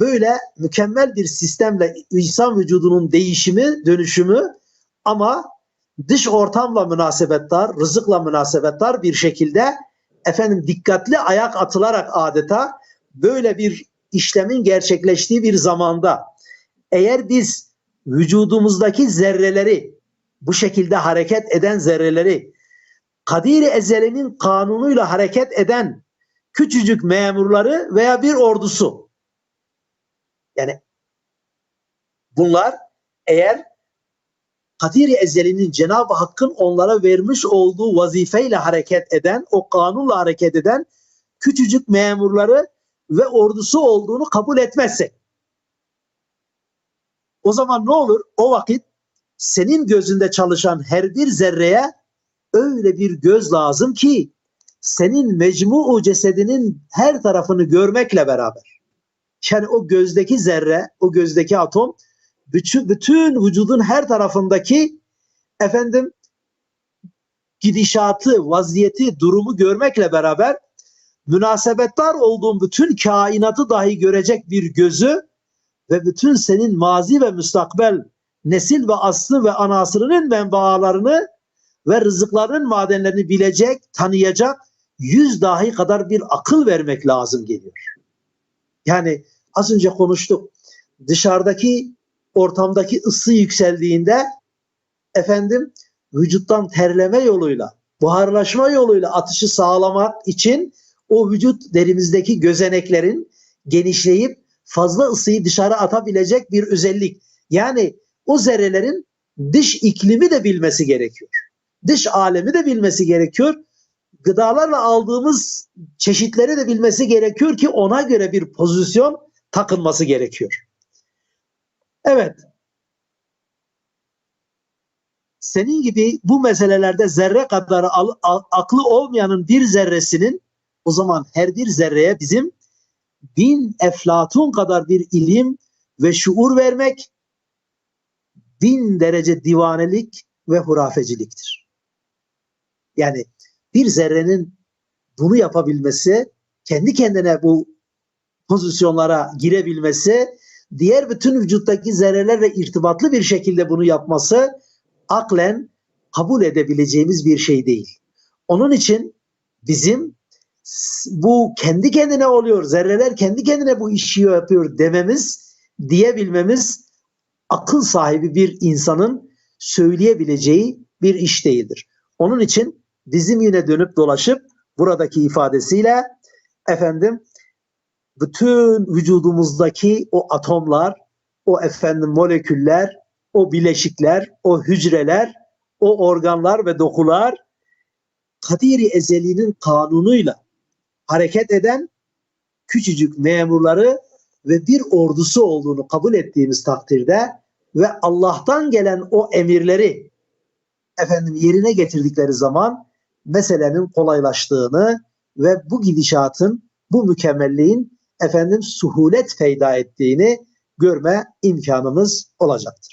böyle mükemmel bir sistemle insan vücudunun değişimi, dönüşümü ama dış ortamla münasebettar, rızıkla münasebettar bir şekilde efendim dikkatli ayak atılarak adeta böyle bir işlemin gerçekleştiği bir zamanda eğer biz vücudumuzdaki zerreleri bu şekilde hareket eden zerreleri Kadir-i Ezeli'nin kanunuyla hareket eden küçücük memurları veya bir ordusu yani bunlar eğer Kadir-i Ezeli'nin Cenab-ı Hakk'ın onlara vermiş olduğu vazifeyle hareket eden, o kanunla hareket eden küçücük memurları ve ordusu olduğunu kabul etmezsek. O zaman ne olur? O vakit senin gözünde çalışan her bir zerreye öyle bir göz lazım ki senin mecmu cesedinin her tarafını görmekle beraber. Yani o gözdeki zerre, o gözdeki atom bütün, bütün vücudun her tarafındaki efendim gidişatı, vaziyeti, durumu görmekle beraber münasebettar olduğun bütün kainatı dahi görecek bir gözü ve bütün senin mazi ve müstakbel nesil ve aslı ve anasırının menbaalarını ve rızıkların madenlerini bilecek, tanıyacak yüz dahi kadar bir akıl vermek lazım geliyor. Yani az önce konuştuk. Dışarıdaki ortamdaki ısı yükseldiğinde efendim vücuttan terleme yoluyla, buharlaşma yoluyla atışı sağlamak için o vücut derimizdeki gözeneklerin genişleyip fazla ısıyı dışarı atabilecek bir özellik. Yani o zerrelerin dış iklimi de bilmesi gerekiyor. Dış alemi de bilmesi gerekiyor. Gıdalarla aldığımız çeşitleri de bilmesi gerekiyor ki ona göre bir pozisyon takılması gerekiyor. Evet. Senin gibi bu meselelerde zerre kadar aklı olmayanın bir zerresinin o zaman her bir zerreye bizim bin eflatun kadar bir ilim ve şuur vermek bin derece divanelik ve hurafeciliktir. Yani bir zerrenin bunu yapabilmesi, kendi kendine bu pozisyonlara girebilmesi, diğer bütün vücuttaki zerrelerle irtibatlı bir şekilde bunu yapması aklen kabul edebileceğimiz bir şey değil. Onun için bizim bu kendi kendine oluyor, zerreler kendi kendine bu işi yapıyor dememiz, diyebilmemiz akıl sahibi bir insanın söyleyebileceği bir iş değildir. Onun için bizim yine dönüp dolaşıp buradaki ifadesiyle efendim bütün vücudumuzdaki o atomlar, o efendim moleküller, o bileşikler, o hücreler, o organlar ve dokular Kadiri Ezeli'nin kanunuyla hareket eden küçücük memurları ve bir ordusu olduğunu kabul ettiğimiz takdirde ve Allah'tan gelen o emirleri efendim yerine getirdikleri zaman meselenin kolaylaştığını ve bu gidişatın, bu mükemmelliğin efendim suhulet feyda ettiğini görme imkanımız olacaktır.